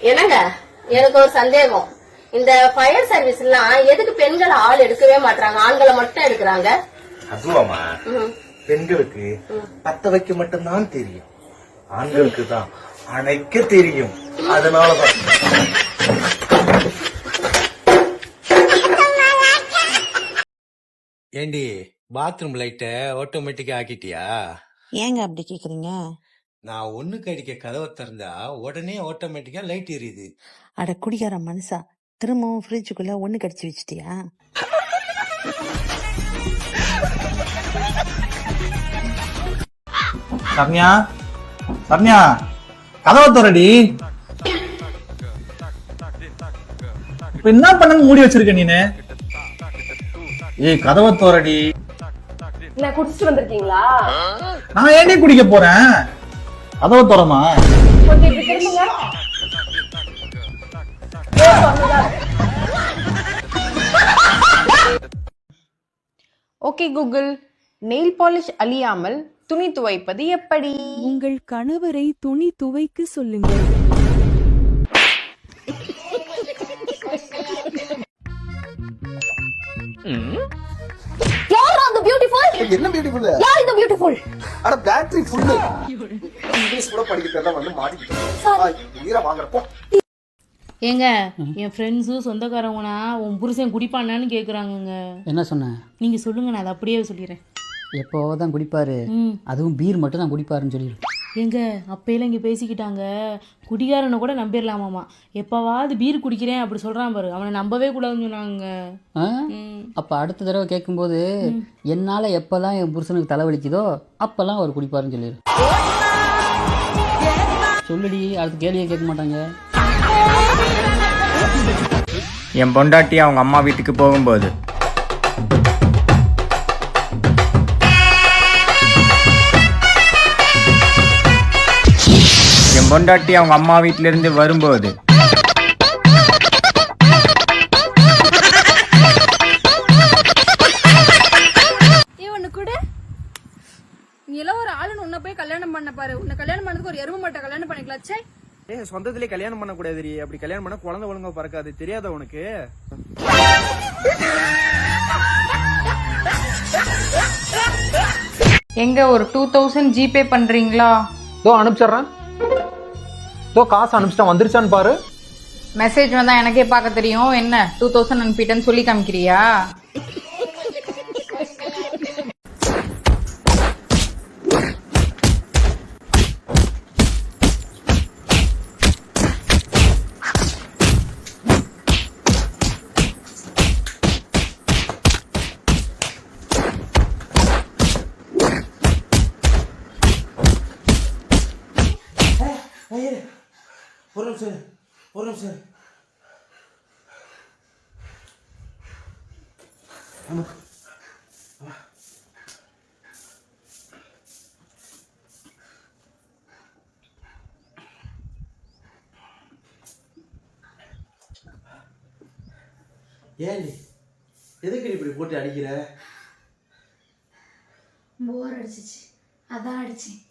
என்னங்க? எனக்கு ஒரு சந்தேகம். இந்த ஃபயர் சர்வீஸ் எல்லாம் எதுக்கு பெண்கள் ஆள் எடுக்கவே மாட்டாங்க ஆண்களை மட்டும் எடுக்கிறாங்க? அதுவாமா. பெண்களுக்கு பத்த வைக்க மட்டும்தான் தெரியும். ஆண்களுக்கு தான் அணைக்க தெரியும். அதனாலதான். ஏண்டி பாத்ரூம் லைட்ட ஆட்டோமேட்டிக்கா ஆக்கிட்டியா? ஏங்க அப்படி கேக்குறீங்க? நான் ஒண்ணுக்கு அடிக்க கதவை திறந்தா உடனே ஆட்டோமேட்டிக்கா லைட் எரியுது அட குடிகார மனுஷா திரும்பவும் ஃப்ரிட்ஜுக்குள்ள ஒண்ணு கடிச்சு வச்சிட்டியா? சரண்யா சரண்யா கதவை திறடி. இப்ப என்ன பண்ண மூடி வச்சிருக்க நீனு? ஏய் கதவை திறடி. என்ன குடிச்சிட்டு வந்திருக்கீங்களா? நான் ஏன்டி குடிக்க போறேன்? கதவை திரும்புங்க. Okay Google. நெயில் பாலிஷ் அழியாமல் துணி துவைப்பது எப்படி? உங்கள் கணவரை துணி துவைக்க சொல்லுங்கள். பியூட்டிஃபுல் என்ன பியூட்டிஃபுல் யார் இந்த பியூட்டிஃபுல் அட பேட்டரி ஃபுல்லு இங்கிலீஷ் கூட படிக்கிறதா வந்து மாட்டிக்கிட்டேன். உயிரை வாங்குறப்போ ஏங்க என் ஃப்ரெண்ட்ஸும் சொந்தக்காரவங்கனா உன் புருஷன் குடிப்பானான்னு கேக்குறாங்கங்க. என்ன சொன்னேன் நீங்க சொல்லுங்க நான் அதை அப்படியே சொல்லிடுறேன் எப்போ தான் குடிப்பாரு. ம். அதுவும் பீர் மட்டும் தான் குடிப்பாருன்னு சொல்லிடு. ஏங்க அப்பையில இங்க பேசிக்கிட்டாங்க. குடிகாரனை கூட நம்பிடலாமாமா எப்பவாவது பீர் குடிக்கிறேன் அப்படி சொல்றான் பாரு. அவனை நம்பவே கூடாதுன்னு சொன்னாங்க. அப்ப அடுத்த தடவை கேட்கும்போது என்னால எப்பெல்லாம் என் புருஷனுக்கு தலைவலிக்குதோ அப்பெல்லாம் அவர் குடிப்பாருன்னு சொல்லிடு சொல்லுடி அடுத்த கேள்வியை கேட்க மாட்டாங்க. என் பொண்டாட்டி அவங்க அம்மா வீட்டுக்கு போகும்போது என் பொண்டாட்டி அவங்க அம்மா வீட்ல இருந்து வரும்போது இவனு கூட. நீ எல்லாம் ஒரு ஆளுன்னு உன்னை போய் கல்யாணம் பண்ண பாரு. உன்னை கல்யாணம் பண்ணதுக்கு ஒரு எருமை மாட்டை கல்யாணம் பண்ணிக்கலாம். சே ஏ சொந்தத்திலே கல்யாணம் பண்ண கூடாது அப்படி கல்யாணம் பண்ண குழந்தை ஒழுங்கா பறக்காது. தெரியாத உனக்கு? எங்க ஒரு டூ தௌசண்ட் ஜிபே பண்றீங்களா? தோ அனுப்பிச்சிடுறேன். தோ காசு அனுப்பிச்சிட்டா வந்துருச்சான்னு பாரு. மெசேஜ் வந்தா எனக்கே பார்க்க தெரியும். என்ன? டூ தௌசண்ட் அனுப்பிட்டேன்னு சொல்லி காமிக்கிறியா? நிமிஷம் ஒரு நிமிஷம் ஏண்டி? எதுக்கு இப்படி போட்டு அடிக்கிற? போர் அடிச்சிச்சு. அதான் அடிச்சேன்.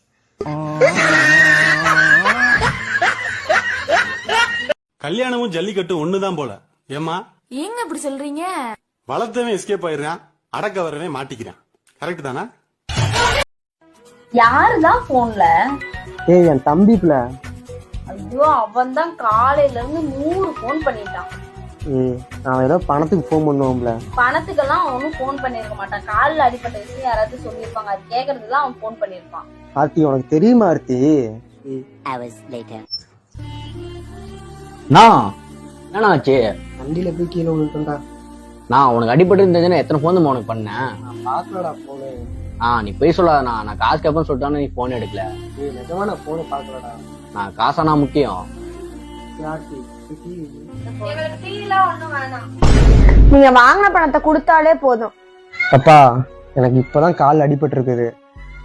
கல்யாணமும் ஜல்லிக்கட்டும் ஒண்ணுதான் போல. ஏமா ஏங்க இப்படி சொல்றீங்க? வளர்த்தவன் எஸ்கேப் ஆயிடுறான். அடக்க வரவன் மாட்டிக்கிறான். கரெக்ட் தானே? யாருதான் போன்ல ஏய் என் தம்பிப்ல ஐயோ அவன் தான் காலையில இருந்து நூறு போன் பண்ணிட்டான். ஏய் நான் ஏதோ பணத்துக்கு ஃபோன் பண்ணுவோம்ல. பணத்துக்கெல்லாம் அவனும் போன் பண்ணிருக்க மாட்டான். காலில் அடிப்பட்ட விஷயம் யாராவது சொல்லியிருப்பாங்க. அது கேக்குறதுக்கு தான் அவன் போன் பண்ணிருப்பான் ஆர்த்தி உனக்கு தெரியுமா ஆர்த்தி? நான் என்னாச்சு? வண்டியில போய் கீழே விழுந்துட்டா நான் உனக்கு அடிபட்டு இருந்ததுன்னா எத்தனை போன் உனக்கு பண்ணேன் நான் பாக்கலடா போனு ஆ நீ போய் சொல்லாத நான் காசு கேப்பேன்னு சொல்லிட்டானு நீ போன் எடுக்கல. ஏய் நிஜமா நான் போனை பாக்கலடா நான் காசானா முக்கியம். ஆர்த்தி எங்களுக்கு டீலாம் ஒண்ணும் வேணாம். நீங்க வாங்கின பணத்தை கொடுத்தாலே போதும். அப்பா எனக்கு இப்பதான் கால் அடிபட்டு இருக்குது.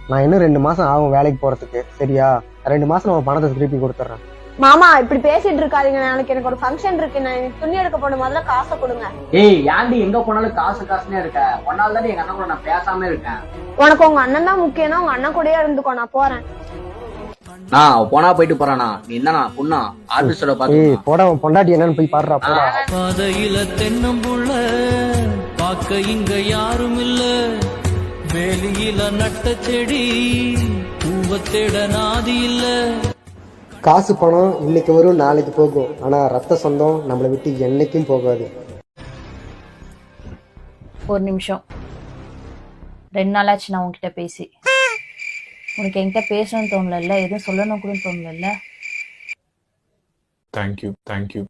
நான் இன்னும் ரெண்டு மாசம் ஆகும் வேலைக்கு போறதுக்கு. சரியா? ரெண்டு மாசம் நம்ம பணத்தை திருப்பி கொடுத்துட்றேன். மாமா இப்படி பேசிட்டு இருக்காதீங்க. நாளைக்கு எனக்கு ஒரு ஃபங்க்ஷன் இருக்கு. நான் துணி எடுக்க போன முதல்ல காசை கொடுங்க. ஏய் ஏன்டி எங்க போனாலும் காசு காசுனே இருக்க? ஒன்னால தான் எங்க அண்ணன் கூட நான் பேசாம இருக்கேன். உனக்கு உங்க அண்ணன் தான் முக்கியம்னா உங்க அண்ணன் கூடயே இருந்துக்கோ நான் போறேன். நான் போனா போயிட்டு போறானா? நீ என்னண்ணா பொண்ணா? ஆபீஸோட ஏய் போடா பொண்டாட்டி என்னன்னு போய் பாடுறா போடா. பாதையில தென்னம்புள்ள பார்க்க இங்க யாரும் இல்ல. வேலியில நட்ட செடி பூவ தேட நாதி இல்ல. காசு பணம் இன்னைக்கு வரும் நாளைக்கு போகும். ஆனா ரத்த சொந்தம் நம்மளை விட்டு என்னைக்கும் போகாது. ஒரு நிமிஷம். ரெண்டு நாளாச்சு நான் உன்கிட்ட பேசி. உனக்கு என்கிட்ட பேசணும்னு தோணல எதுவும் சொல்லணும் கூட தோணல தேங்க்யூ தேங்க்யூ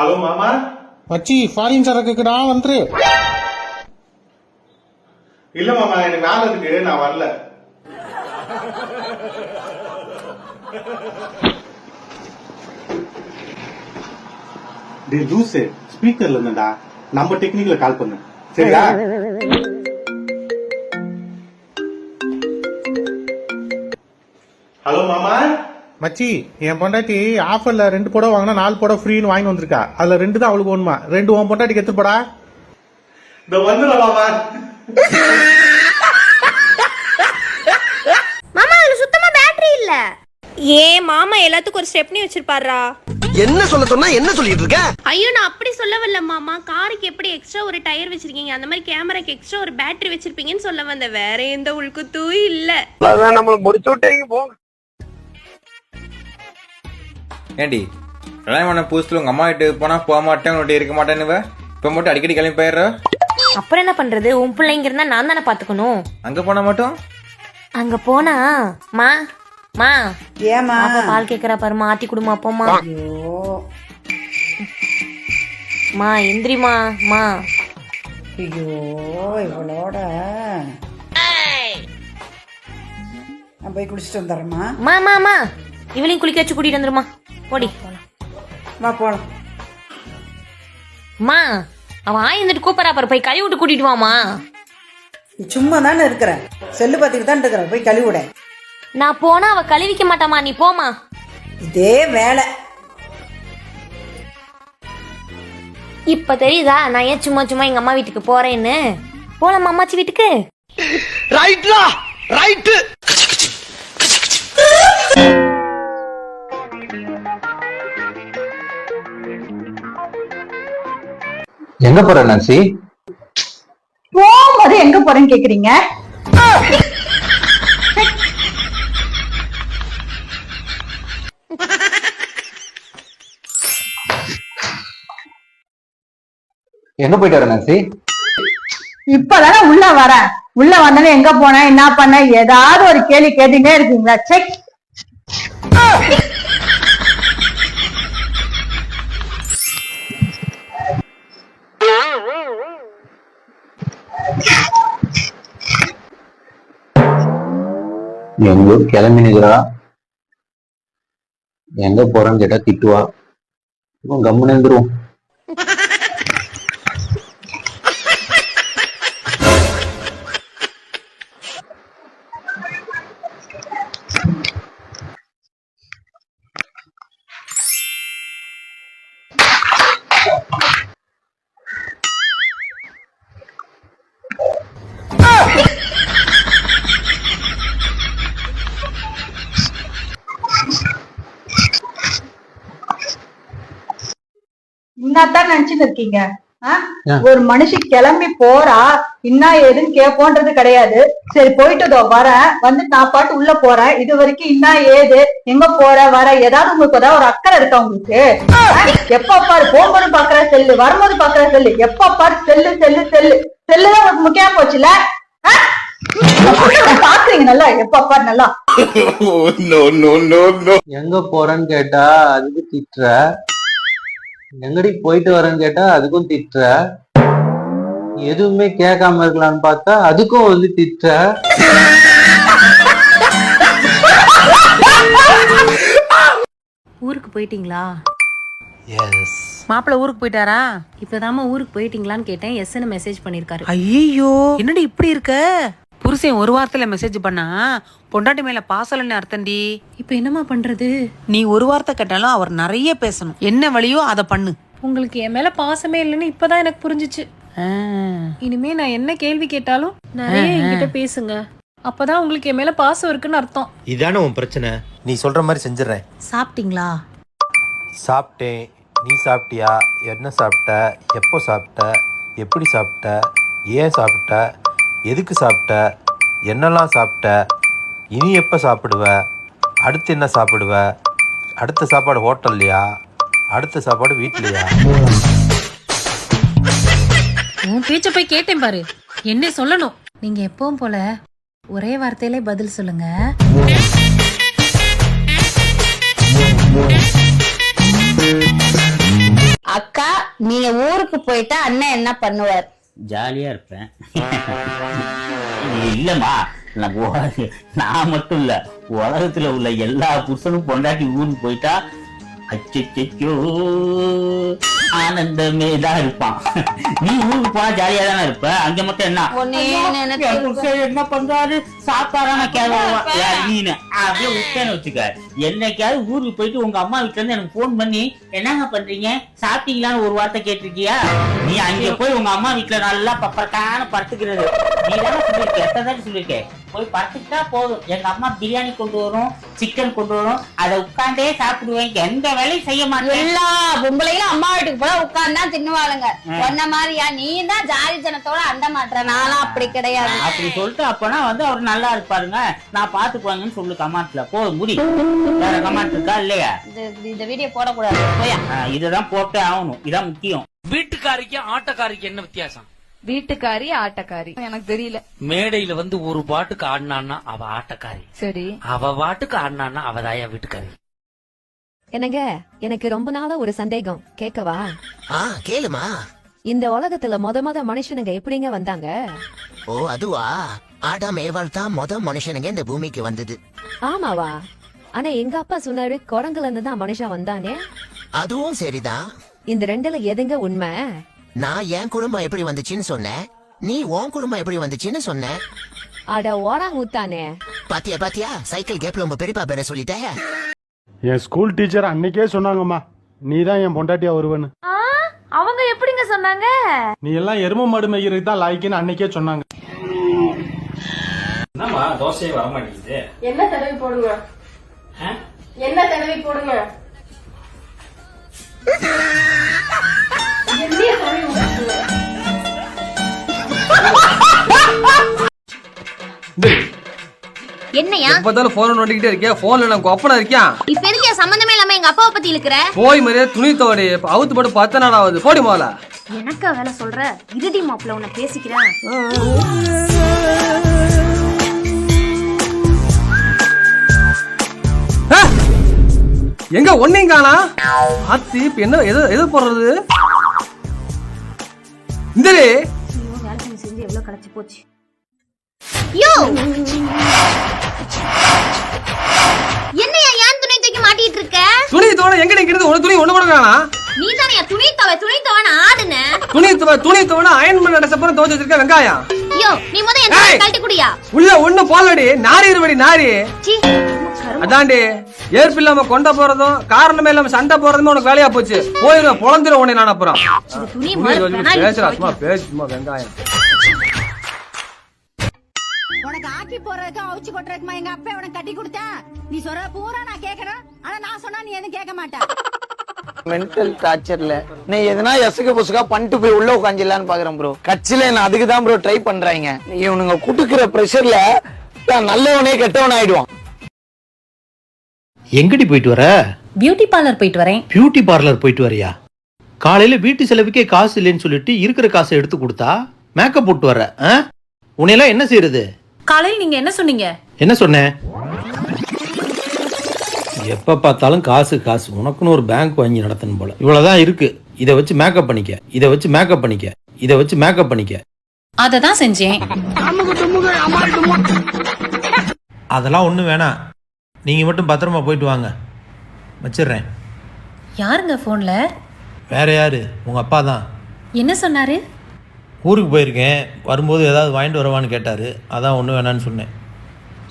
ஹலோ மாமா மச்சி ஃபாரின் சரக்குக்குடா வந்துரு. இல்ல மாமா எனக்கு வேலை இருக்கு நான் வரல. டேய் லூசு ஸ்பீக்கர்ல இருந்தடா நம்ம டெக்னிக்ல கால் பண்ணு. சரியா? ஹலோ மாமா மச்சி என் பொண்டாட்டி ஆஃபர்ல ரெண்டு புடவை வாங்கினா நாலு புடவை ஃப்ரீன்னு வாங்கி வந்திருக்கா. அதுல ரெண்டு தான் அவளுக்கு ஒண்ணுமா ரெண்டு உன் பொண்டாட்டிக்கு எடுத்து போடா. இந்த மாமா. அதுல சுத்தமா பேட்டரி இல்ல. ஏ மாமா எல்லாத்துக்கும் ஒரு ஸ்டெப்னி வச்சிருப்பாரா என்ன சொல்ல சொன்னா என்ன சொல்லிட்டு இருக்க? ஐயோ நான் அப்படி சொல்ல வரல மாமா. காருக்கு எப்படி எக்ஸ்ட்ரா ஒரு டயர் வச்சிருக்கீங்க? அந்த மாதிரி கேமராக்கு எக்ஸ்ட்ரா ஒரு பேட்டரி வச்சிருப்பீங்கன்னு சொல்ல வந்த வேற எந்த உள்குத்தும் இல்ல. நம்மள முடிச்சு விட்டீங்க போங்க. ஏண்டி? கல்யாணம் பண்ண புதுசுல உங்க அம்மா வீட்டுக்கு போனா போக மாட்டேன் உன்கிட்ட இருக்க மாட்டேன்னு இப்ப மட்டும் அடிக்கடி கிளம்பி போயிடுற? அப்புறம் என்ன பண்றது? உன் பிள்ளைங்க இருந்தா நான் தானே பாத்துக்கணும். அங்க போனா மட்டும்? அங்க போனா மா மா. ஏமா அப்பா பால் கேக்குறா பாருமா ஆத்தி குடுமா போமா மா. எந்திரிமா மா ஐயோ இவளோட. நான் போய் குடிச்சிட்டு வந்துடுறேம்மா. மா மா மா. இவளையும் குளிக்க வச்சு கூட்டிட்டு வந்துருமா. போடி. வா போலாம். மா அவன் ஆய் இருந்துட்டு கூப்பிடறா பாரு போய் கழுவி விட்டு கூட்டிட்டு வாமா சும்மா தானே இருக்கிறேன் செல்லு பார்த்துட்டு தான் இருக்கிறேன் போய் கழுவி விட. நான் போனா அவ கழுவிக்க மாட்டாமா நீ போமா இதே வேலை. இப்ப தெரியுதா நான் ஏன் சும்மா சும்மா எங்க அம்மா வீட்டுக்கு போறேன்னு? போலாமா அம்மாச்சி வீட்டுக்கு? ரைட்லா ரைட்டு எங்க போற நான்சி? போகும்போது எங்க போறேன்னு கேக்குறீங்க? எங்க போயிட்டு வர நான்சி? இப்பதானே உள்ள வரேன் உள்ள வந்தோடனே எங்க போனேன் என்ன பண்ண ஏதாவது ஒரு கேள்வி கேட்டுட்டே இருக்கீங்களா? செக். எங்கோ கிளம்பி நிக்கிறா எங்க போறேன்னு கேட்டா திட்டுவா. கம்முன்னு இருந்துருவோம் இருக்கீங்க. ஒரு மனுஷி கிளம்பி போறா என்ன ஏதுன்னு கேப்போன்றது கிடையாது. சரி போயிட்டு இதோ வரேன். வந்து நான் பாட்டு உள்ள போறேன். இது வரைக்கும் என்ன ஏது எங்க போற வர ஏதாவது உங்களுக்கு ஏதாவது ஒரு அக்கறை இருக்கா உங்களுக்கு? எப்ப பாரு போகும்போது பாக்குற செல்லு வரும்போது பாக்குற செல்லு. எப்ப பாரு செல்லு செல்லு செல்லு. செல்லுதான் உங்களுக்கு முக்கியமா போச்சுல? பாக்குறீங்க நல்லா எப்ப பாரு நல்லா. எங்க போறேன்னு கேட்டா அதுக்கு திட்டுற. எங்கடி போயிட்டு வரேன்னு கேட்டா அதுக்கும் திட்டுற. எதுவுமே கேட்காம இருக்கலாம்னு பார்த்தா அதுக்கும் வந்து திட்டுற. ஊருக்கு போயிட்டீங்களா? எஸ் மாப்பிள்ள ஊருக்கு போயிட்டாரா? இப்பதாம்மா ஊருக்கு போயிட்டீங்களான்னு கேட்டேன். எஸ்ன்னு மெசேஜ் பண்ணிருக்காரு. ஐயோ என்னடி இப்படி இருக்க? புருஷன் ஒரு வாரத்துல மெசேஜ் பண்ணா பொண்டாட்டி மேல பாசலன்னு அர்த்தம்டி. இப்போ என்னம்மா பண்றது? நீ ஒரு வார்த்தை கேட்டாலும் அவர் நிறைய பேசணும். என்ன வழியோ அதை பண்ணு. உங்களுக்கு என் மேல பாசமே இல்லைன்னு இப்பதான் எனக்கு புரிஞ்சுச்சு. இனிமே நான் என்ன கேள்வி கேட்டாலும் நிறைய என்கிட்ட பேசுங்க. அப்பதான் உங்களுக்கு என் மேல பாசம் இருக்குன்னு அர்த்தம். இதானே உன் பிரச்சனை? நீ சொல்ற மாதிரி செஞ்சிடறேன். சாப்பிட்டீங்களா? சாப்பிட்டேன். நீ சாப்பிட்டியா? என்ன சாப்பிட்ட? எப்போ சாப்பிட்ட? எப்படி சாப்பிட்ட? ஏன் சாப்பிட்ட? எதுக்கு சாப்பிட்ட? என்னெல்லாம் சாப்பிட்ட? இனி எப்போ சாப்பிடுவ? அடுத்து என்ன சாப்பிடுவ? அடுத்த சாப்பாடு ஹோட்டல்லையா? அடுத்த சாப்பாடு வீட்லையா? உன் பேச்ச போய் கேட்டேன் பாரு. என்ன சொல்லணும். நீங்க எப்பவும் போல ஒரே வார்த்தையிலே பதில் சொல்லுங்க. அக்கா நீங்க ஊருக்கு போயிட்டா அண்ணன் என்ன பண்ணுவார்? ஜாலியா இருப்பேன். இல்லம்மா நான் மட்டும் இல்ல உலகத்துல உள்ள எல்லா புருஷனும் பொண்டாட்டி ஊருக்கு போயிட்டா அச்சோ ஆனந்தமே தான் இருப்பான். நீ ஊருக்கு போனா ஜாலியா தானே இருப்ப? அங்க மட்டும் என்ன? என்ன பண்றாரு? சாப்பாடான கேள்வி நீனு. அப்படியே விட்டேன்னு வச்சுக்க. என்னைக்காவது ஊருக்கு போயிட்டு உங்க அம்மா வீட்டுல இருந்து எனக்கு போன் பண்ணி என்னங்க பண்றீங்க? சாப்பிட்டீங்களான்னு ஒரு வார்த்தை கேட்டிருக்கியா? நீ அங்க போய் உங்க அம்மா வீட்டுல நல்லா பப்பரக்கான படுத்துக்கிறது. நீ தானே சொல்லிருக்க எத்தனை சொல்லிருக்க போய் படுத்துக்கிட்டா போதும். எங்க அம்மா பிரியாணி கொண்டு வரும் சிக்கன் கொண்டு வரும். அதை உட்காந்தே சாப்பிடுவேன். எந்த வேலையும் செய்ய மாட்டேன். எல்லா பொம்பளைகளும் அம்மா வீட்டுக்கு போல உட்கார்ந்தா தின்னுவாளுங்க. சொன்ன மாதிரியா? நீ தான் ஜாதி ஜனத்தோட அண்ட மாட்டுற. நானும் அப்படி கிடையாது. அப்படி சொல்லிட்டு அப்பனா வந்து அவர் நல்லா இருப்பாருங்க. நான் பாத்துக்குவாங்கன்னு சொல்லு கமாண்ட்ல போதும் முடி. வேற கமாண்ட் இருக்கா இல்லையா? இந்த வீடியோ போடக்கூடாது. போயா? இததான் போட்டே ஆகணும். இதான் முக்கியம். வீட்டுக்காரிக்கு ஆட்டக்காரிக்கு என்ன வித்தியாசம்? வீட்டுக்காரி ஆட்டக்காரி. எனக்கு தெரியல. மேடையில வந்து ஒரு பாட்டுக்கு ஆடினான்னா அவ ஆட்டக்காரி. சரி. அவ பாட்டுக்கு ஆடினான்னா அவதாயா வீட்டுக்காரி. என்னங்க எனக்கு ரொம்ப நாளா ஒரு சந்தேகம். கேட்கவா? ஆ கேளுமா. இந்த உலகத்துல முத முத மனுஷனுங்க எப்படிங்க வந்தாங்க? ஓ அதுவா? ஆடாம் ஏவாள் தான் முத மனுஷனுங்க இந்த பூமிக்கு வந்தது. ஆமாவா? ஆனா எங்க அப்பா சொன்னாரு குரங்குல இருந்து தான் மனுஷன் வந்தானே? அதுவும் சரிதான் இந்த ரெண்டுல எதுங்க உண்மை? நான் என் குடும்பம் எப்படி வந்துச்சுன்னு சொன்னேன். நீ உன் குடும்பம் எப்படி வந்துச்சுன்னு சொன்ன அட ஓடாங் ஊத்தானே. பாத்தியா பாத்தியா? சைக்கிள் கேப்ல உங்க பெரியப்பா பேர சொல்லிட்டேன். என் ஸ்கூல் டீச்சர் அன்னைக்கே சொன்னாங்கம்மா. நீ தான் என் பொண்டாட்டியா வருவேன்னு அவங்க எப்படிங்க சொன்னாங்க? நீ எல்லாம் எரும மாடு மேய்கிறதுக்கு தான் லாய்க்குன்னு அன்னைக்கே சொன்னாங்க. என்னம்மா தோசையே வர மாட்டேங்குது என்ன தடவி போடுங்க? என்ன தடவி போடுங்க? எப்பதாலும் போன் நோண்டிக்கிட்டே இருக்கியா? போன்ல நான் கொப்பனா இருக்கியா? இப்ப எதுக்கு சம்பந்தமே இல்லாம எங்க அப்பாவை பத்தி இழுக்கிற? போய் மாதிரியே துணி தோடி அவுத்து போட்டு பத்து நாள் ஆகுது? போடி முதல்ல எனக்கா வேலை சொல்ற? இறுதி மாப்பிள்ள உன்னை பேசிக்கிறேன் எங்க ஒன்னையும் காணா? ஆத்தி இப்ப என்ன எது எது போடுறது? இந்தரே. வேலை செஞ்சு எவ்வளவு கிடைச்சு போச்சு. யோ! என்னையா ஏன் துணி தூக்கி மாட்டிட்டு இருக்க? துணி தோட எங்க நிக்கிறது ஒரு துணி ஒண்ணு கூட காணா? நீ தானே துணி தவ துணி தவன ஆடுன? துணி துவ துணி துவன அயன் பண்ண டசப்பறம் துவச்சு வச்சிருக்க வெங்காயம். யோ நீ முத என் ஏய்! துணி கழட்டி குடியா? உள்ள ஒண்ணு போலடி நாரி இருபடி நாரி. அதாண்டி ஏற்பு இல்லாம கொண்ட போறதும் காரணமே இல்லாம சண்டை போறதுமே உனக்கு வேலையா போச்சு. போயிருவேன் பொழந்துரும் உன்னை நான் அப்புறம் துணி துணி பேசுறா சும்மா பேசு சும்மா வெங்காயம். உனக்கு ஆக்கி போறதுக்கு அவிச்சு கொட்டுறதுக்குமா எங்க அப்பா உனக்கு கட்டி கொடுத்தேன்? நீ சொல்ற பூரா நான் கேக்குறேன் ஆனா நான் சொன்னா நீ எதுவும் கேட்க மாட்டேன் மென்டல் டார்ச்சர்ல நீ எதனா எசுக்கு புசுக்கா பண்ணிட்டு போய் உள்ள உட்காந்துலான்னு பாக்குறேன் ப்ரோ கட்சியில நான் அதுக்கு தான் ப்ரோ ட்ரை பண்றாங்க இவனுங்க குடுக்குற பிரஷர்ல நல்லவனே கெட்டவன் ஆயிடுவான் எங்கடி போயிட்டு வர? பியூட்டி பார்லர் போயிட்டு வரேன். பியூட்டி பார்லர் போயிட்டு வரியா? காலையில வீட்டு செலவுக்கே காசு இல்லைன்னு சொல்லிட்டு இருக்கிற காசை எடுத்து கொடுத்தா மேக்கப் போட்டு வர ஆ? உன்னையெல்லாம் என்ன செய்யறது? காலையில் நீங்க என்ன சொன்னீங்க? என்ன சொன்னேன்? எப்ப பார்த்தாலும் காசு காசு. உனக்குன்னு ஒரு பேங்க் வாங்கி நடத்தணும் போல. இவ்வளவுதான் இருக்கு. இதை வச்சு மேக்கப் பண்ணிக்க. இதை வச்சு மேக்கப் பண்ணிக்க. இதை வச்சு மேக்கப் பண்ணிக்க. அதை தான் செஞ்சேன். அதெல்லாம் ஒன்றும் வேணாம். நீங்கள் மட்டும் பத்திரமா போயிட்டு வாங்க. வச்சிடுறேன். யாருங்க போன்ல வேற யாரு? உங்கள் அப்பா தான் என்ன சொன்னாரு? ஊருக்கு போயிருக்கேன். வரும்போது ஏதாவது வாங்கிட்டு வரவான்னு கேட்டார். அதான் ஒன்றும் வேணான்னு சொன்னேன்.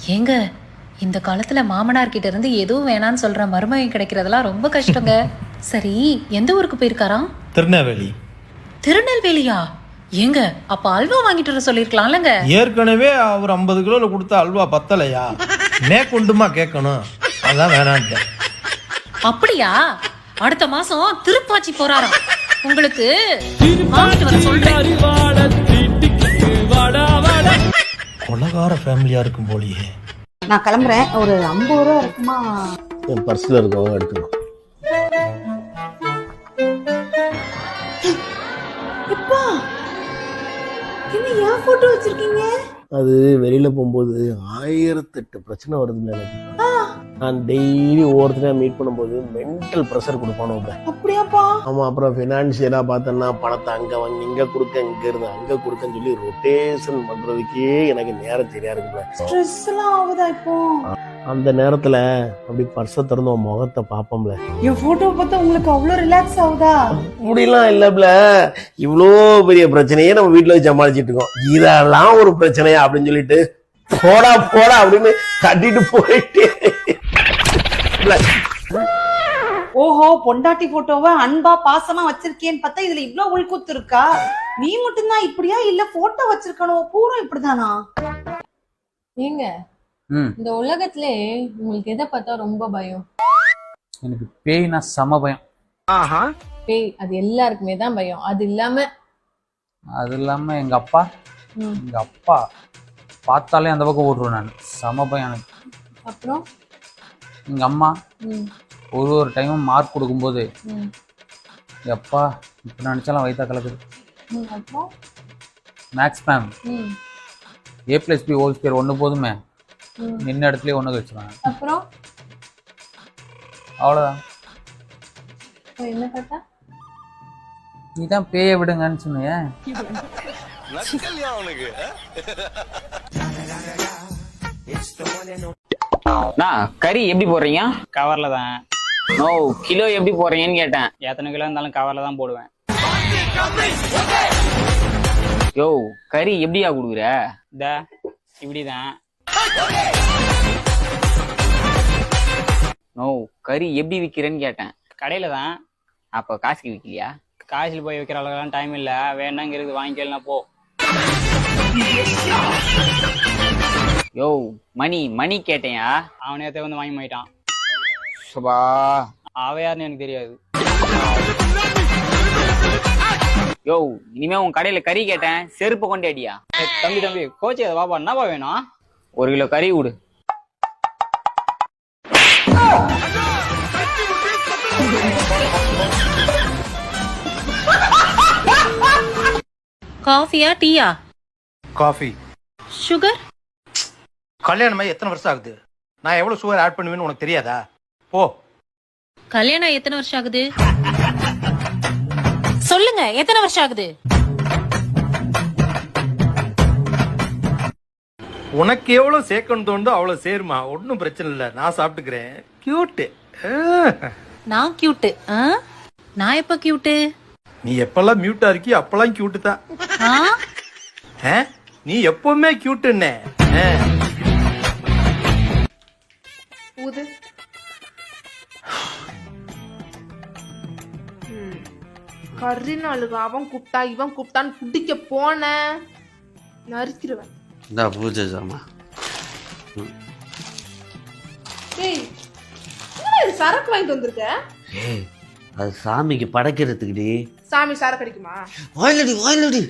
ஏங்க இந்த காலத்துல மாமனார் கிட்ட இருந்து எதுவும் வேணான்னு சொல்ற மருமகன் கிடைக்கிறதெல்லாம் ரொம்ப கஷ்டங்க. சரி எந்த ஊருக்கு போயிருக்காராம்? திருநெல்வேலி. திருநெல்வேலியா? ஏங்க அப்ப அல்வா வாங்கிட்டு வர சொல்லிருக்கலாம்லங்க ஏற்கனவே அவர் ஐம்பது கிலோவில் கொடுத்த அல்வா பத்தலையா? மேற்கொண்டுமா கேட்கணும். அதான் வேணான்ட்டேன். அப்படியா? அடுத்த மாசம் திருப்பாச்சி போறாராம். உங்களுக்கு கொலகார ஃபேமிலியாக இருக்கும் போலியே. நான் கிளம்புறேன். ஒரு ஐம்பது ரூபா இருக்குமா? என் பர்ஸில் இருக்கவங்க எடுத்துக்கோ. எப்பா என்ன ஏன் போட்டோ வச்சிருக்கீங்க? அது வெளியில போகும்போது ஆயிரத்தெட்டு பிரச்சனை வருதுன்னு எனக்கு நான் டெய்லி ஒவ்வொருத்தரையா மீட் பண்ணும்போது மென்டல் ப்ரெஷர் கொடுப்பானு அப்படியாப்பா? ஆமா அப்புறம் ஃபினான்ஷியலா பார்த்தோன்னா பணத்தை அங்க வாங்கி இங்க கொடுக்க இங்க இருந்து அங்க கொடுக்கன்னு சொல்லி ரொட்டேஷன் பண்றதுக்கே எனக்கு நேரம் சரியா இருக்குல்ல ஸ்ட்ரெஸ் எல்லாம் ஆகுதா இப்போ? அந்த நேரத்துல அப்படி பர்ஸை திறந்து உன் முகத்தை பார்ப்போம்ல. என் போட்டோ பார்த்தா உங்களுக்கு அவ்வளவு ரிலாக்ஸ் ஆகுதா? அப்படிலாம் இல்லப்ல. இவ்வளோ பெரிய பிரச்சனையே நம்ம வீட்டுல வச்சு சமாளிச்சிட்டு இருக்கோம். இதெல்லாம் ஒரு பிரச்சனையா அப்படின்னு சொல்லிட்டு போடா போடா அப்படின்னு தட்டிட்டு போயிட்டு. ஓஹோ பொண்டாட்டி போட்டோவை அன்பா பாசமா வச்சிருக்கேன்னு பார்த்தா இதுல இவ்ளோ உள்கூத்து இருக்கா? நீ மட்டும்தான் இப்படியா? இல்ல போட்டோ வச்சிருக்கணும். பூரா இப்படிதானா? ஏங்க இந்த உலகத்திலே உங்களுக்கு எதை பார்த்தா ரொம்ப பயம்? எனக்கு பேய்னா சம பயம். பேய் அது எல்லாருக்குமே தான் பயம். அது இல்லாம அது இல்லாம எங்க அப்பா ம், எங்க அப்பா பார்த்தாலே அந்த பக்கம் ஓடுறேன் நான். சம பயம் எனக்கு. அப்புறம்? எங்க அம்மா ம், ஒரு ஒரு டைமும் மார்க் கொடுக்கும்போது ம், எப்பா இப்போ நினச்சாலும் வயிற்றா கலக்குது. மேக்ஸ் மேம் ம், A plus B whole square ஒன்று போதுமே. நின்ன இடத்துலயே ஒன்று வச்சுருவாங்க அப்புறம்? அவ்வளோதான் என்ன பார்த்தா நீ தான் பேய விடுங்கன்னு சொன்னியே. கறி எப்படி போடுறீங்க? கவர்ல தான் நோ கிலோ எப்படி போடுறீங்கன்னு கேட்டேன். எத்தனை கிலோ இருந்தாலும் கவர்ல தான் போடுவேன். யோ கறி எப்படியா கொடுக்குற? இந்த இப்படிதான். நோ கறி எப்படி விற்கிறேன்னு கேட்டேன். கடையில தான் அப்போ காசுக்கு விற்கலையா காசில் போய் வைக்கிற அளவுக்குலாம் டைம் இல்லை. வேணாங்கிறது வாங்கிக்கலாம் போ. யோ மணி மணி கேட்டேயா அவன் நேரத்தை வந்து வாங்கி போயிட்டான் சுபா. யாருன்னு எனக்கு தெரியாது. யோ இனிமே உன் கடையில கறி கேட்டேன். செருப்பு கொண்டு அடியா. தம்பி தம்பி கோச்சி பாப்பா. என்னப்பா வேணும்? ஒரு கிலோ கறி கொடு. காஃபியா டீயா? காஃபி. சுகர் கல்யாணமாகி எத்தனை வருஷம் ஆகுது? நான் எவ்வளோ சுகர் ஆட் பண்ணுவேன்னு உனக்கு தெரியாதா? போ. கல்யாணம் எத்தனை வருஷம் ஆகுது? சொல்லுங்க எத்தனை வருஷம் ஆகுது? உனக்கு எவ்வளோ சேர்க்கணும் தோணுதோ அவ்வளோ சேருமா. ஒன்றும் பிரச்சனை இல்லை. நான் சாப்பிட்டுக்கிறேன். கியூட்டு நான் கியூட்டு நான் எப்ப கியூட்டு நீ எப்பெல்லாம் மியூட்டா இருக்கியோ அப்பெல்லாம் கியூட்டு தான்? நீ எப்பவுமே கியூட்டுன்னே. ஊது. கறி நாளுக்கு அவன் கூப்பிட்டா இவன் கூப்பிட்டான்னு பிடிக்க போன. நறுக்கிடுவேன். இந்த பூஜை ஜாமா ஏய் சரக்கு வாங்கிட்டு வந்திருக்க? அது சாமிக்கு படைக்கிறதுக்குடி. சாமி சரக்கு அடிக்குமா? வாயிலடி வாயிலடி.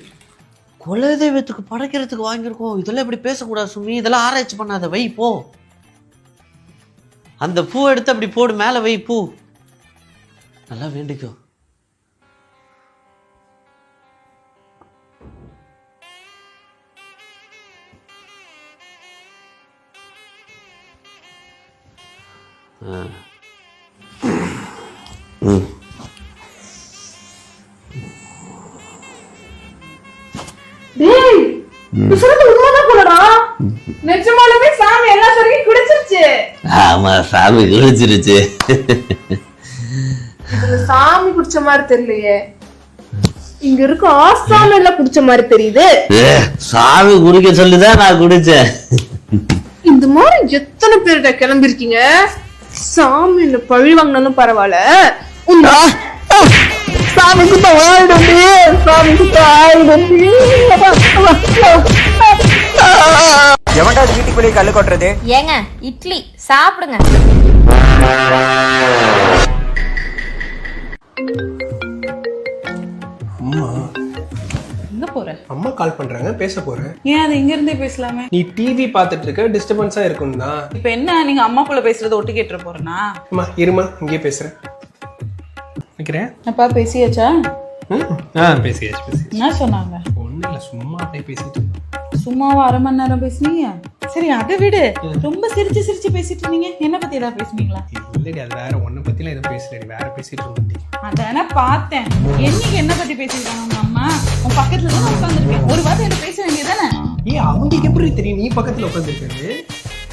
குலதெய்வத்துக்கு படைக்கிறதுக்கு வாங்கியிருக்கோம். இதெல்லாம் இப்படி பேசக்கூடாது சுமி. இதெல்லாம் ஆராய்ச்சி பண்ணாத வை போ. அந்த பூ எடுத்து அப்படி போடு மேலே வை பூ. நல்லா வேண்டிக்கோ. ம். நிஜமாலுமே சாமி எல்லா சரக்கையும் குடிச்சிருச்சு. ஆமா சாமி குளிச்சிருச்சு இது சாமி குடிச்ச மாதிரி தெரியலையே. இங்க இருக்க ஆசாம எல்லாம் குடிச்ச மாதிரி தெரியுது. சாமி குடிக்க சொல்லிதான் நான் குடிச்சேன். இந்த மாதிரி எத்தனை பேர்கிட்ட கிளம்பிருக்கீங்க? சாமி என்ன பழி வாங்கினாலும் பரவாயில்ல. உன்னை- சாமி கிட்ட ஆயிடும்டி சாமி கிட்ட ஆயிடும்டி எவன்டா வீட்டுக்குள்ளேயே கல்லு கொட்டுறது? ஏங்க இட்லி. சாப்பிடுங்க. அம்மா கால் பண்றாங்க பேச போறேன். ஏன் அது இங்க இருந்தே பேசலாமே? நீ டிவி பார்த்துட்டு இருக்க டிஸ்டர்பன்ஸா இருக்கும் தான். இப்ப என்ன நீங்க அம்மா போல பேசுறது ஒட்டு கேட்டுற போறேனா? அம்மா இருமா இங்கேயே பேசுறேன். நிக்கிறேன்? அப்பா பேசியாச்சா? ஆ பேசியாச்சு பேசி என்ன சொன்னாங்க? ஒன்றும் இல்லை சும்மா அப்படியே பேசிட்டு. சும்மாவா அரை மணி நேரம் பேசுனீங்க? சரி அதை விடு. ரொம்ப சிரிச்சு சிரிச்சு பேசிட்டு இருந்தீங்க. என்ன பத்தி ஏதாவது பேசுனீங்களா இல்லடி அது வேற ஒன்றை பத்திலாம் எதுவும் பேசலடி. வேற பேசிட்டு இருந்தோம் அதானே பார்த்தேன். என்னைக்கு என்ன பத்தி பேசிருக்காங்க உங்க அம்மா? உன் பக்கத்துல தான் உட்காந்துருக்கேன் ஒரு வார்த்தை என்ன பேச வேண்டியதானே ஏ அவங்களுக்கு எப்படி தெரியும்? நீ பக்கத்துல உட்காந்துருக்காரு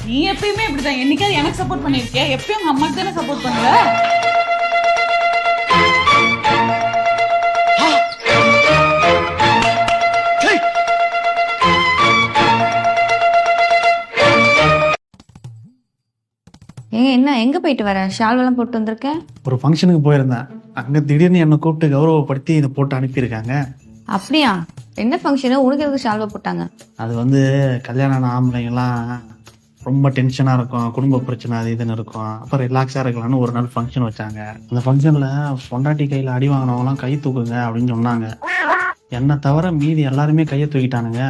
நீ எப்பயுமே இப்படிதான். என்னைக்காவது எனக்கு சப்போர்ட் பண்ணிருக்கிய எப்பயும் உங்க அம்மாக்கு தானே சப்போர்ட் பண்ணுவ? ஏங்க என்ன எங்க போயிட்டு வர? ஷால்வெல்லாம் போட்டு வந்திருக்க? ஒரு ஃபங்க்ஷனுக்கு போயிருந்தேன். அங்க திடீர்னு என்னை கூப்பிட்டு கௌரவப்படுத்தி இதை போட்டு அனுப்பியிருக்காங்க. அப்படியா? என்ன ஃபங்க்ஷனு உனக்கு எதுக்கு ஷால்வா போட்டாங்க? அது வந்து கல்யாணம் ஆன ஆம்பளைங்கெல்லாம் ரொம்ப டென்ஷனாக இருக்கும். குடும்ப பிரச்சனை அது இதுன்னு இருக்கும். அப்புறம் ரிலாக்ஸாக இருக்கலாம்னு ஒரு நாள் ஃபங்க்ஷன் வச்சாங்க. அந்த ஃபங்க்ஷனில் பொண்டாட்டி கையில் அடி வாங்கினவங்களாம் கை தூக்குங்க அப்படின்னு சொன்னாங்க. என்னை தவிர மீதி எல்லாருமே கையை தூக்கிட்டானுங்க.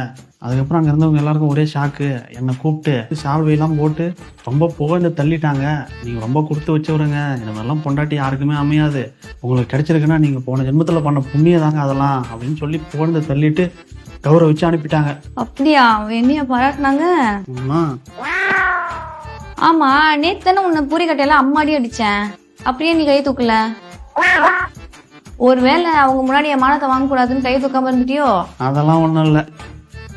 அதுக்கப்புறம் அங்கே இருந்தவங்க எல்லாருக்கும் ஒரே ஷாக்கு என்னை கூப்பிட்டு சால்வையெல்லாம் போட்டு ரொம்ப புகழ்ந்து தள்ளிட்டாங்க. நீங்கள் ரொம்ப கொடுத்து வச்சவருங்க. இந்த மாதிரிலாம் பொண்டாட்டி யாருக்குமே அமையாது. உங்களுக்கு கிடைச்சிருக்குன்னா நீங்கள் போன ஜென்மத்தில் பண்ண புண்ணியம் தாங்க அதெல்லாம் அப்படின்னு சொல்லி புகழ்ந்து தள்ளிட்டு கௌரவிச்சு அனுப்பிட்டாங்க. அப்படியா? என்னைய பாராட்டினாங்க? ஆமா. நேத்து தானே உன்னை பூரி கட்டையெல்லாம் அம்மாடி அடிச்சேன். அப்படியே நீ கை தூக்கல? ஒருவேளை அவங்க முன்னாடி என் மானத்தை வாங்கக்கூடாதுன்னு கை தூக்காம இருந்துட்டியோ? அதெல்லாம் ஒன்றும் இல்லை.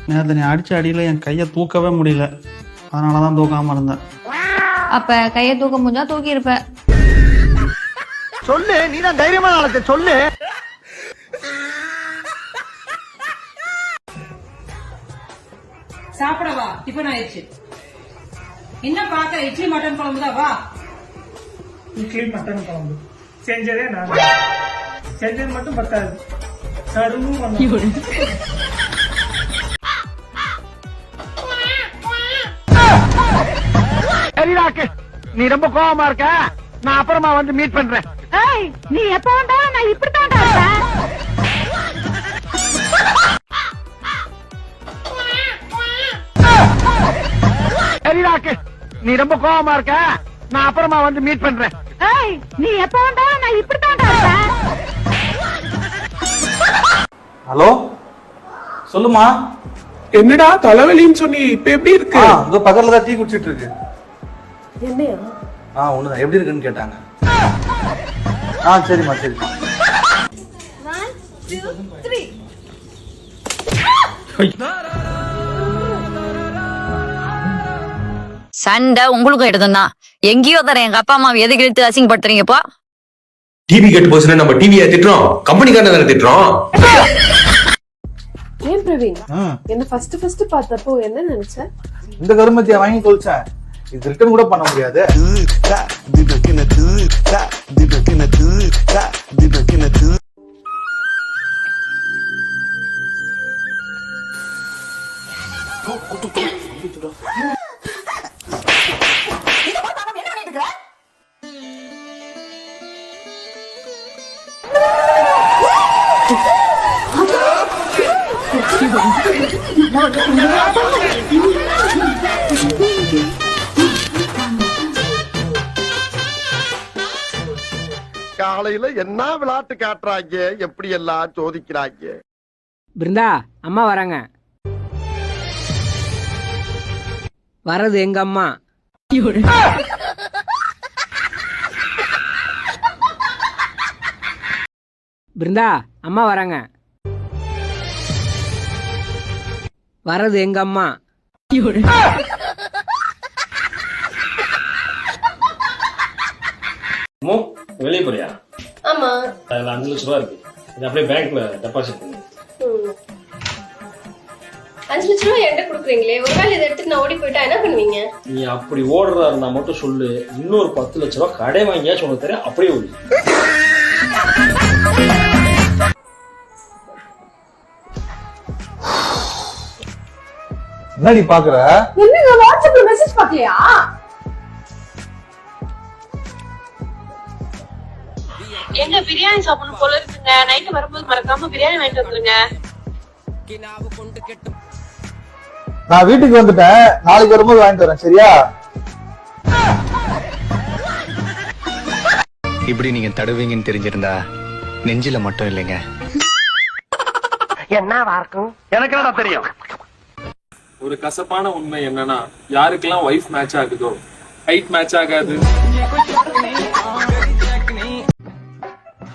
நேற்று நீ அடிச்ச அடியில் என் கையை தூக்கவே முடியல. அதனால தான் தூக்காமல் இருந்தேன். அப்ப கையை தூக்க முடிஞ்சா தூக்கி இருப்ப சொல்லு நீ தான் தைரியமான ஆளத்தை சொல்லு. சாப்பிடவா டிஃபன் ஆயிடுச்சு. என்ன பாக்குற இட்லி மட்டன் குழம்பு தான் வா. இட்லி மட்டன் குழம்பு. செஞ்சதே நான். செஞ்சது மட்டும் பத்தாது. சருவும் நீ ரொம்ப கோவமா இருக்க? நான் அப்புறமா வந்து மீட் பண்றேன். நீ எப்ப வந்தா? நான் இப்படித்தான் சரிடாக்கு நீ ரொம்ப கோவமா இருக்க? நான் அப்புறமா வந்து மீட் பண்றேன். நீ எப்ப வந்தா? நான் இப்படித்தான் ஹலோ? சொல்லுமா? என்னடா தலைவலின்னு சொன்னி இப்ப எப்படி இருக்கு? உங்க பக்கத்துல தான் டீ குடிச்சிட்டு இருக்கு என்னையா? ஆ ஒண்ணுதான். எப்படி இருக்குன்னு கேட்டாங்க. ஆ சரிம்மா சரிம்மா. சண்டை உங்களுக்கும் எடுத்துதான் எங்கேயோ தரேன். எங்க அப்பா அம்மாவை எதுக்கு இழுத்து அசிங்கப்படுத்துறீங்கப்பா டிவி கெட்டு போச்சுன்னா நம்ம டிவியை திட்டுறோம். கம்பெனிக்காரன் தானே திட்டுறோம் ஏன் பிரவீன்? என்ன ஃபர்ஸ்ட் ஃபர்ஸ்ட் பார்த்தப்போ என்ன நினைச்ச? இந்த கருமத்தியை வாங்கி தொலைச்சேன் இது ரிட்டர்ன் கூட பண்ண முடியாது. காலையில என்ன விளையாட்டு காட்டுறாங்க? எப்படி எல்லாம் சோதிக்கிறாங்க? பிருந்தா அம்மா வராங்க. வரது எங்க அம்மா? பிருந்தா அம்மா வராங்க. வரது எங்க அம்மா? ஆமா. அதுல அஞ்சு லட்ச ரூபா இருக்கு. இது அப்படியே பேங்க்ல டெபாசிட் பண்ணு. அஞ்சு லட்ச ரூபாய் என்கிட்ட கொடுக்குறீங்களே. ஒருவேளை இதை எடுத்துட்டு நான் ஓடி போயிட்டா என்ன பண்ணுவீங்க? நீ அப்படி ஓடுறதா இருந்தா மட்டும் சொல்லு. இன்னொரு பத்து லட்ச ரூபாய் கடை வாங்கியாச்சும் உனக்கு தரேன் அப்படியே ஓடு. என்னடி பாக்குற? என்னங்க வாட்ஸ்அப்ல மெசேஜ் பார்க்கலையா எங்க பிரியாணி சாப்பிடணும் போல இருக்குங்க. நைட்டு வரும்போது மறக்காம பிரியாணி வாங்கிட்டு வந்துருங்க. நான் வீட்டுக்கு வந்துட்டேன். நாளைக்கு வரும்போது வாங்கிட்டு வரேன். சரியா? இப்படி நீங்க தடுவீங்கன்னு தெரிஞ்சிருந்தா நெஞ்சில மட்டும் இல்லைங்க. என்னவா இருக்கும்? எனக்கு என்னடா தெரியும்? ஒரு கசப்பான உண்மை என்னன்னா யாருக்கெல்லாம் ஒய்ஃப் மேட்ச் ஆகுதோ ஹைட் மேட்ச் ஆகாது.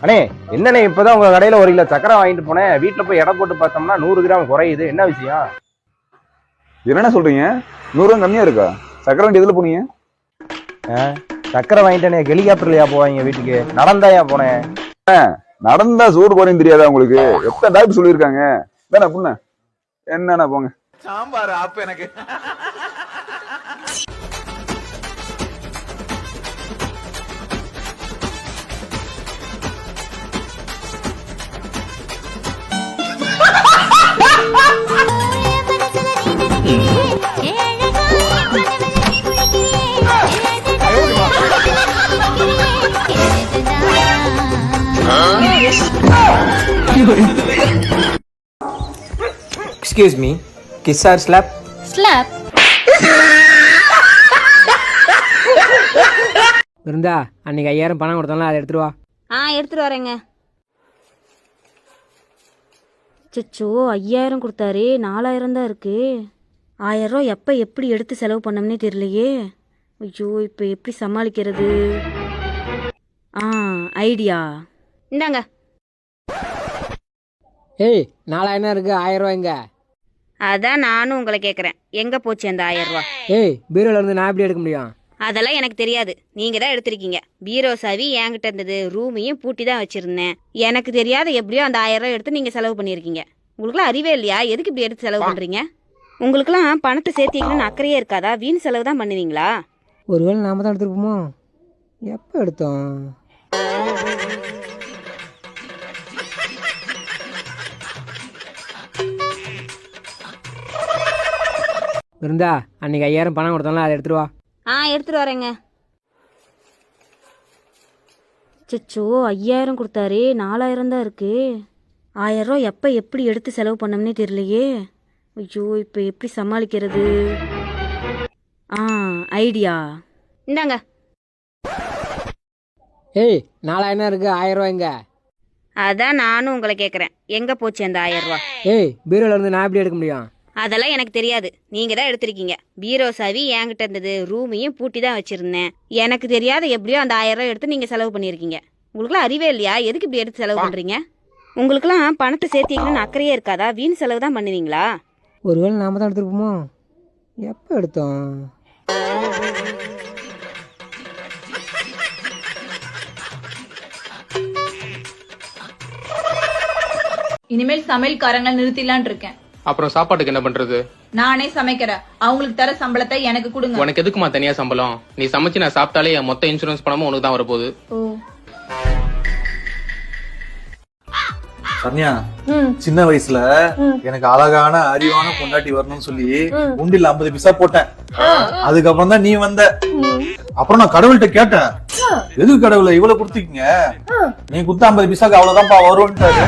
அண்ணே என்னண்ணே இப்பதான் உங்க கடையில ஒரு கிலோ சக்கரை வாங்கிட்டு போனேன். வீட்டுல போய் எடை போட்டு பார்த்தோம்னா நூறு கிராம் குறையுது. என்ன விஷயம்? என்ன சொல்றீங்க? நூறு ரூபா கம்மியா இருக்கா? சக்கரை வண்டி எதுல போனீங்க? ஆ, சக்கரை வாங்கிட்டேனே. ஹெலிகாப்டர்லயா போவாங்க வீட்டுக்கு. நடந்தாயா போனேன். நடந்தா சூடு போறேன்னு தெரியாதா உங்களுக்கு? எத்தனை டாக்டர் சொல்லியிருக்காங்க? தானே புண்ண. என்னண்ணா போங்க. சாம்பார் அப்ப எனக்கு Excuse me. Kiss or slap slap இருந்தா அன்னைக்கு ஐயாயிரம் பணம் கொடுத்தோம்ல அதை எடுத்துட்டு வா. ஆ எடுத்துட்டு வரேங்க. சச்சோ ஐயாயிரம் கொடுத்தாரு நாலாயிரம் தான் இருக்கு. ஆயிரம் ரூபா எப்போ எப்படி எடுத்து செலவு பண்ணோம்னே தெரியலையே. ஐயோ இப்போ எப்படி சமாளிக்கிறது? ஆ ஐடியா. இந்தாங்க. ஏய் நாலாயிரம் இருக்கு ஆயிரம் ரூபாய் எங்க அதான் நானும் உங்களை கேட்குறேன் எங்கே போச்சு அந்த ஆயிரம் ரூபா ஏய் பீரோல இருந்து நான் எப்படி எடுக்க முடியும்? அதெல்லாம் எனக்கு தெரியாது. நீங்க தான் எடுத்திருக்கீங்க. பீரோ சாவி என்கிட்ட இருந்தது ரூமையும் பூட்டி தான் வச்சிருந்தேன். எனக்கு தெரியாத எப்படியோ அந்த ஆயிரம் ரூபாய் எடுத்து நீங்க செலவு பண்ணியிருக்கீங்க. உங்களுக்குலாம் அறிவே இல்லையா? எதுக்கு இப்படி எடுத்து செலவு பண்றீங்க? உங்களுக்குலாம் பணத்தை சேர்த்து வைக்கணும்னு அக்கறையே இருக்காதா? வீண் செலவு தான் பண்ணுவீங்களா? ஒருவேளை நாம தான் எடுத்துருப்போமோ? எப்போ எடுத்தோம்? இருந்தா அன்னைக்கு ஐயாயிரம் பணம் கொடுத்தோம்ல அதை எடுத்துட்டு வா. ஆ எடுத்துட்டு வரேங்க. சச்சோ ஐயாயிரம் கொடுத்தாரு நாலாயிரம் தான் இருக்கு. ஆயிரம் ரூபா எப்போ எப்படி எடுத்து செலவு பண்ணோம்னே தெரியலையே. ஐயோ இப்போ எப்படி சமாளிக்கிறது? ஆ ஐடியா. இந்தாங்க. ஏய் நாலாயிரம் இருக்கு ஆயிரம் ரூபாய் எங்க அதான் நானும் உங்களை கேட்குறேன் எங்கே போச்சு அந்த ஆயிரம் ரூபா ஏய் பீரோல இருந்து நான் எப்படி எடுக்க முடியும்? அதெல்லாம் எனக்கு தெரியாது. நீங்க தான் எடுத்திருக்கீங்க. பீரோ சாவி என்கிட்ட இருந்தது. ரூமையும் பூட்டி தான் வச்சிருந்தேன். எனக்கு தெரியாத எப்படியோ அந்த ஆயிரம் ரூபாய் எடுத்து நீங்க செலவு பண்ணியிருக்கீங்க. உங்களுக்குலாம் அறிவே இல்லையா? எதுக்கு இப்படி எடுத்து செலவு பண்றீங்க? உங்களுக்குலாம் பணத்தை சேர்த்து வைக்கணும்னு அக்கறையே இருக்காதா? வீண் செலவு தான் பண்ணுவீங்களா? ஒருவேளை நாம தான் எடுத்துருப்போமோ? எப்போ எடுத்தோம்? இனிமேல் சமையல்காரங்களை நிறுத்திடலான் இருக்கேன். அப்புறம் சாப்பாட்டுக்கு என்ன பண்றது? நானே சமைக்கிறேன். அவங்களுக்கு தர சம்பளத்தை எனக்கு கொடுங்க. உனக்கு எதுக்குமா தனியா சம்பளம்? நீ சமைச்சு நான் சாப்பிட்டாலே என் மொத்த இன்சூரன்ஸ் பணமும் உனக்கு தான் வரப்போகுது. ஓ. ம். சின்ன வயசுல. எனக்கு அழகான அறிவான பொண்டாட்டி வரணும்னு சொல்லி. உண்டில் ஐம்பது பிசா போட்டேன். அதுக்கப்புறம் தான் நீ வந்த. அப்புறம் நான் கடவுள்கிட்ட கேட்டேன். எதுக்கு கடவுளை இவ்வளவு கொடுத்துக்கீங்க நீ குத்த ஐம்பது பிசாக்கு அவ்வளவுதான்ப்பா வரும்ட்டாரு